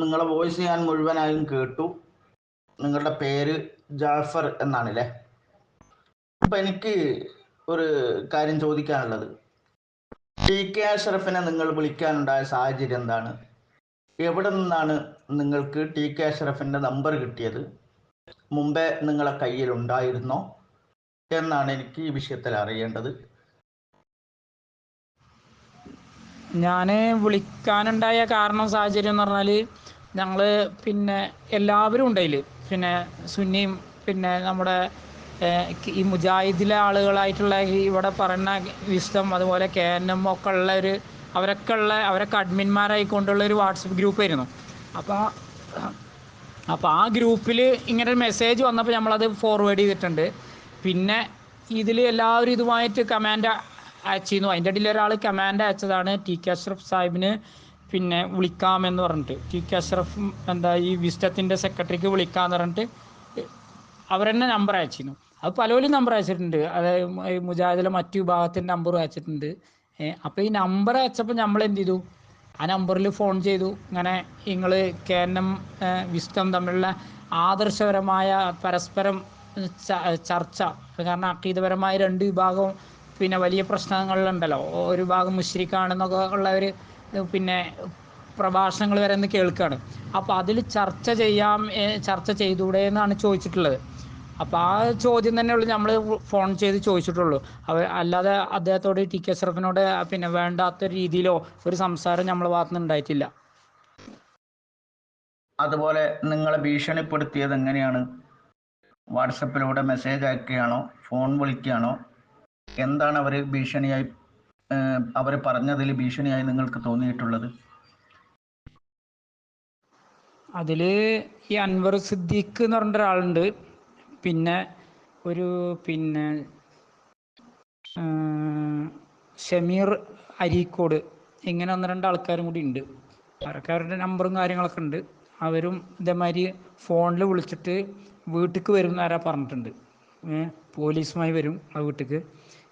നിങ്ങളെ വോയിസ് ഞാൻ മുഴുവനായും കേട്ടു. നിങ്ങളുടെ പേര് ജാഫർ എന്നാണ് അല്ലേ അപ്പൊ എനിക്ക് ഒരു കാര്യം ചോദിക്കാനുള്ളത്. ടി കെ അഷറഫിനെ നിങ്ങൾ വിളിക്കാനുണ്ടായ സാഹചര്യം എന്താണ്? എവിടെ നിന്നാണ് നിങ്ങൾക്ക് ടി കെ അഷറഫിന്റെ നമ്പർ കിട്ടിയത്? മുമ്പേ നിങ്ങളെ കയ്യിൽ ഉണ്ടായിരുന്നോ? എന്നാണ് എനിക്ക് ഈ വിഷയത്തിൽ അറിയേണ്ടത്. ഞാൻ വിളിക്കാനുണ്ടായ കാരണം സാഹചര്യം എന്ന് പറഞ്ഞാൽ ഞങ്ങൾ പിന്നെ എല്ലാവരും ഉണ്ടതിൽ പിന്നെ സുന്നിയും പിന്നെ നമ്മുടെ ഈ മുജാഹിദിലെ ആളുകളായിട്ടുള്ള ഇവിടെ പറയുന്ന വിസ്തം അതുപോലെ കെ എൻ എം ഒക്കെ ഉള്ള ഒരു അവരൊക്കെ ഉള്ള അവരൊക്കെ അഡ്മിന്മാരായിക്കൊണ്ടുള്ള ഒരു വാട്സപ്പ് ഗ്രൂപ്പായിരുന്നു അപ്പോൾ അപ്പോൾ ആ ഗ്രൂപ്പിൽ ഇങ്ങനെ ഒരു മെസ്സേജ് വന്നപ്പോൾ നമ്മളത് ഫോർവേഡ് ചെയ്തിട്ടുണ്ട്. പിന്നെ ഇതിൽ എല്ലാവരും ഇതുമായിട്ട് കമാൻഡ് അയച്ചിരുന്നു. അതിന്റെ ഇടയിൽ ഒരാൾ കമാൻഡ് അയച്ചതാണ് ടി കെ അഷ്റഫ് സാഹിബിന്. പിന്നെ വിളിക്കാമെന്ന് പറഞ്ഞിട്ട് ടി കെ അഷ്റഫ് എന്താ ഈ വിസ്റ്റത്തിന്റെ സെക്രട്ടറിക്ക് വിളിക്കാമെന്ന് പറഞ്ഞിട്ട് അവരെന്നെ നമ്പർ അയച്ചിരുന്നു. അത് പലരും നമ്പർ അയച്ചിട്ടുണ്ട്. അതായത് മുജാഹിദിലെ മറ്റു വിഭാഗത്തിന്റെ നമ്പർ അയച്ചിട്ടുണ്ട്. അപ്പോൾ ഈ നമ്പർ അയച്ചപ്പോൾ നമ്മൾ എന്ത് ചെയ്തു? ആ നമ്പറിൽ ഫോൺ ചെയ്തു. ഇങ്ങനെ നിങ്ങൾ കെ എൻ എം വിസ്റ്റം തമ്മിലുള്ള ആദർശപരമായ പരസ്പരം ചർച്ച. കാരണം അക്കീതപരമായ രണ്ട് വിഭാഗവും പിന്നെ വലിയ പ്രശ്നങ്ങളുണ്ടല്ലോ. ഒരു ഭാഗം മുശ്രിക്കാണെന്നൊക്കെ ഉള്ളവർ പിന്നെ പ്രഭാഷണങ്ങൾ വരെ ഒന്ന് കേൾക്കുകയാണ് അപ്പോൾ അതിൽ ചർച്ച ചെയ്യാം ചർച്ച ചെയ്തൂടെ എന്നാണ് ചോദിച്ചിട്ടുള്ളത്. അപ്പോൾ ആ ചോദ്യം തന്നെ ഉള്ളൂ നമ്മൾ ഫോൺ ചെയ്ത് ചോദിച്ചിട്ടുള്ളൂ. അവർ അല്ലാതെ അദ്ദേഹത്തോട് ടി കെ അഷ്റഫിനോട് പിന്നെ വേണ്ടാത്ത രീതിയിലോ ഒരു സംസാരം നമ്മളെ ഭാഗത്തുനിന്ന് ഉണ്ടായിട്ടില്ല. അതുപോലെ നിങ്ങളെ ഭീഷണിപ്പെടുത്തിയത് എങ്ങനെയാണ്? വാട്സപ്പിലൂടെ മെസ്സേജ് അയക്കുകയാണോ? ഫോൺ വിളിക്കുകയാണോ? എന്താണ് അവർ ഭീഷണിയായി അവർ പറഞ്ഞതിൽ ഭീഷണിയായി നിങ്ങൾക്ക് തോന്നിയിട്ടുള്ളത്? അതിൽ ഈ അൻവർ സിദ്ദീഖ് എന്ന് പറഞ്ഞ ഒരാളുണ്ട്. പിന്നെ ഒരു പിന്നെ ഷമീർ അരീക്കോട് ഇങ്ങനെ ഒന്ന് രണ്ട് ആൾക്കാരും കൂടി ഉണ്ട്. അവരുടെ നമ്പറും കാര്യങ്ങളൊക്കെ ഉണ്ട്. അവരും ഇതേമാതിരി ഫോണിൽ വിളിച്ചിട്ട് വീട്ടിലേക്ക് വരും എന്നാരാ പറഞ്ഞിട്ടുണ്ട്. പോലീസുമായി വരും ആ വീട്ടിലേക്ക്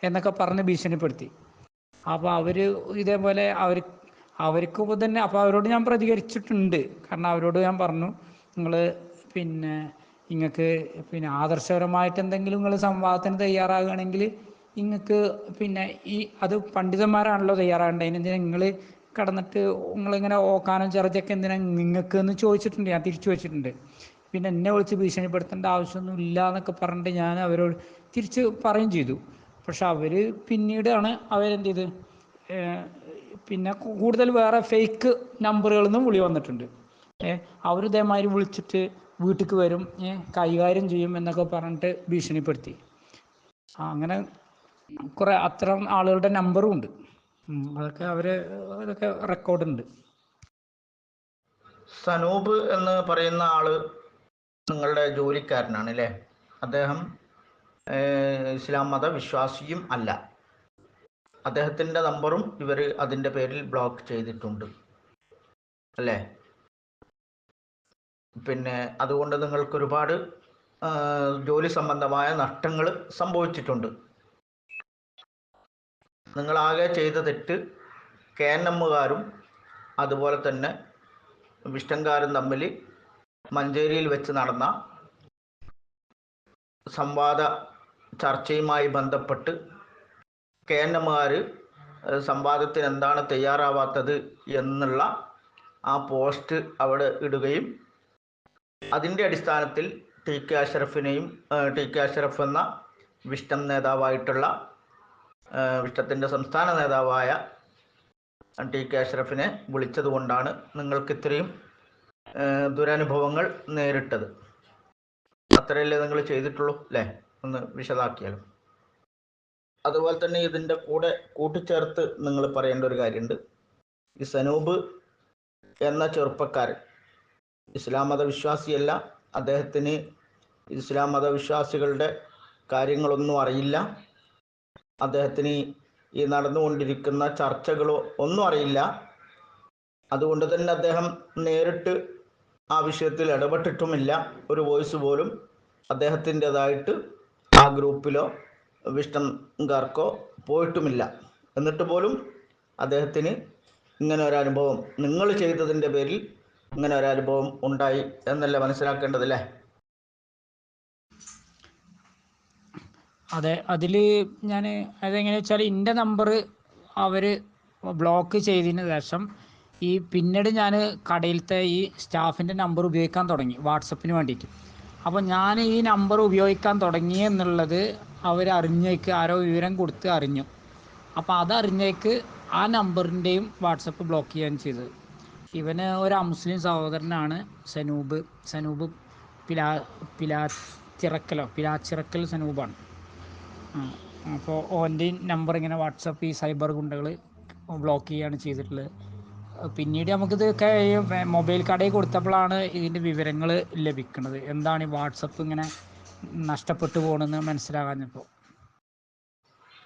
എന്നൊക്കെ പറഞ്ഞ് ഭീഷണിപ്പെടുത്തി. അപ്പോൾ അവർ ഇതേപോലെ അവർ അവർക്ക് തന്നെ അപ്പോൾ അവരോട് ഞാൻ പ്രതികരിച്ചിട്ടുണ്ട്. കാരണം അവരോട് ഞാൻ പറഞ്ഞു നിങ്ങൾ പിന്നെ നിങ്ങൾക്ക് പിന്നെ ആദർശപരമായിട്ട് എന്തെങ്കിലും നിങ്ങൾ സംവാദത്തിന് തയ്യാറാകുകയാണെങ്കിൽ നിങ്ങൾക്ക് പിന്നെ ഈ അത് പണ്ഡിതന്മാരാണല്ലോ തയ്യാറാകേണ്ടത്. അതിനെന്തിനാ നിങ്ങൾ കടന്നിട്ട് നിങ്ങളിങ്ങനെ ഓക്കാനും ചെറുതൊക്കെ എന്തിനാ നിങ്ങൾക്ക് എന്ന് ചോദിച്ചിട്ടുണ്ട്. ഞാൻ തിരിച്ചു വെച്ചിട്ടുണ്ട്. പിന്നെ എന്നെ വിളിച്ച് ഭീഷണിപ്പെടുത്തേണ്ട ആവശ്യമൊന്നും ഇല്ല എന്നൊക്കെ പറഞ്ഞിട്ട് ഞാൻ അവരോട് തിരിച്ച് പറയും ചെയ്തു. പക്ഷെ അവർ പിന്നീടാണ് അവരെന്ത് ചെയ്ത് പിന്നെ കൂടുതൽ വേറെ ഫേക്ക് നമ്പറുകളിൽ നിന്നും വിളി വന്നിട്ടുണ്ട്. അവർ ഇതേമാതിരി വിളിച്ചിട്ട് വീട്ടിലേക്ക് വരും കൈകാര്യം ചെയ്യും എന്നൊക്കെ പറഞ്ഞിട്ട് ഭീഷണിപ്പെടുത്തി. അങ്ങനെ കുറേ അത്തരം ആളുകളുടെ നമ്പറും ഉണ്ട്. അതൊക്കെ അവർ അതൊക്കെ റെക്കോർഡുണ്ട് സനൂപ് എന്ന് പറയുന്ന ആൾ നിങ്ങളുടെ ജോലിക്കാരനാണ് അല്ലേ? അദ്ദേഹം ഇസ്ലാം മത വിശ്വാസിയും അല്ല. അദ്ദേഹത്തിന്റെ നമ്പറും ഇവർ അതിന്റെ പേരിൽ ബ്ലോക്ക് ചെയ്തിട്ടുണ്ട്. അല്ലേ? പിന്നെ അതുകൊണ്ട് നിങ്ങൾക്ക് ഒരുപാട് ജോലി സംബന്ധമായ നഷ്ടങ്ങൾ സംഭവിച്ചിട്ടുണ്ട്. നിങ്ങളാകെ ചെയ്ത തെറ്റ് കെ എൻ എമ്മുകാരും അതുപോലെ തന്നെ വിഷ്ടങ്കാരും തമ്മിൽ മഞ്ചേരിയിൽ വെച്ച് നടന്ന സംവാദ ചർച്ചയുമായി ബന്ധപ്പെട്ട് കെ എൻ എമാർ സംവാദത്തിന് എന്താണ് തയ്യാറാവാത്തത് എന്നുള്ള ആ പോസ്റ്റ് അവിടെ ഇടുകയും അതിന്റെ അടിസ്ഥാനത്തിൽ ടി കെ അഷറഫിനെയും ടി കെ അഷറഫ് എന്ന വിഷ്ടം നേതാവായിട്ടുള്ള വിഷ്ടത്തിന്റെ സംസ്ഥാന നേതാവായ ടി കെ അഷറഫിനെ വിളിച്ചതുകൊണ്ടാണ് നിങ്ങൾക്ക് ഇത്രയും ദുരനുഭവങ്ങൾ നേരിട്ടത്. അത്രയല്ലേ നിങ്ങൾ ചെയ്തിട്ടുള്ളൂ അല്ലേ? ഒന്ന് വിശദാക്കിയാലും? അതുപോലെ തന്നെ ഇതിന്റെ കൂടെ കൂട്ടിച്ചേർത്ത് നിങ്ങൾ പറയേണ്ട ഒരു കാര്യമുണ്ട്. ഈ സനൂബ് എന്ന ചെറുപ്പക്കാരൻ ഇസ്ലാം മതവിശ്വാസിയല്ല. അദ്ദേഹത്തിന് ഇസ്ലാം മതവിശ്വാസികളുടെ കാര്യങ്ങളൊന്നും അറിയില്ല. അദ്ദേഹത്തിന് ഈ നടന്നുകൊണ്ടിരിക്കുന്ന ചർച്ചകളോ ഒന്നും അറിയില്ല. അതുകൊണ്ട് തന്നെ അദ്ദേഹം നേരിട്ട് ആ വിഷയത്തിൽ ഇടപെട്ടിട്ടുമില്ല. ഒരു വോയിസ് പോലും അദ്ദേഹത്തിന്റെതായിട്ട് ഗ്രൂപ്പിലോ വിഷ്ടംകാർക്കോ പോയിട്ടുമില്ല. എന്നിട്ട് പോലും അദ്ദേഹത്തിന് ഇങ്ങനെ ഒരു അനുഭവം നിങ്ങൾ ചെയ്തതിന്റെ പേരിൽ ഇങ്ങനെ ഒരു അനുഭവം ഉണ്ടായി എന്നല്ലേ മനസ്സിലാക്കേണ്ടതല്ലേ? അതെ അതിൽ ഞാൻ അതെങ്ങനെ വെച്ചാൽ എന്റെ നമ്പർ അവർ ബ്ലോക്ക് ചെയ്തതിന് ശേഷം ഈ പിന്നീട് ഞാൻ കടയിലത്തെ ഈ സ്റ്റാഫിന്റെ നമ്പർ ഉപയോഗിക്കാൻ തുടങ്ങി വാട്സപ്പിന് വേണ്ടിയിട്ട്. അപ്പോൾ ഞാൻ ഈ നമ്പർ ഉപയോഗിക്കാൻ തുടങ്ങി എന്നുള്ളത് അവർ അറിഞ്ഞേക്ക് ആരോ വിവരം കൊടുത്ത് അറിഞ്ഞു. അപ്പോൾ അതറിഞ്ഞേക്ക് ആ നമ്പറിന്റെയും വാട്സപ്പ് ബ്ലോക്ക് ചെയ്യാൻ ചെയ്തത്. ഇവന് ഒരു അമുസ്ലിം സഹോദരനാണ് സനൂബ് സനൂബ് പിലാ പിലാച്ചിറക്കലോ പിലാച്ചിറക്കൽ സനൂബാണ് അപ്പോൾ ഓന്റെ നമ്പർ ഇങ്ങനെ വാട്സപ്പ് ഈ സൈബർ ഗുണ്ടകൾ ബ്ലോക്ക് ചെയ്യുകയാണ് ചെയ്തിട്ടുള്ളത്. പിന്നീട് നമുക്കിത് മൊബൈൽ കടയിൽ കൊടുത്തപ്പോഴാണ് ഇതിന്റെ വിവരങ്ങൾ ലഭിക്കുന്നത്. എന്താണ് ഈ വാട്സപ്പ് ഇങ്ങനെ നഷ്ടപ്പെട്ടു പോകണമെന്ന് മനസ്സിലാകാഞ്ഞപ്പോൾ.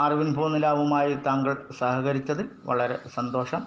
അറിവിൻ പൂനിലാവുമായി താങ്കൾ സഹകരിച്ചതിൽ വളരെ സന്തോഷം.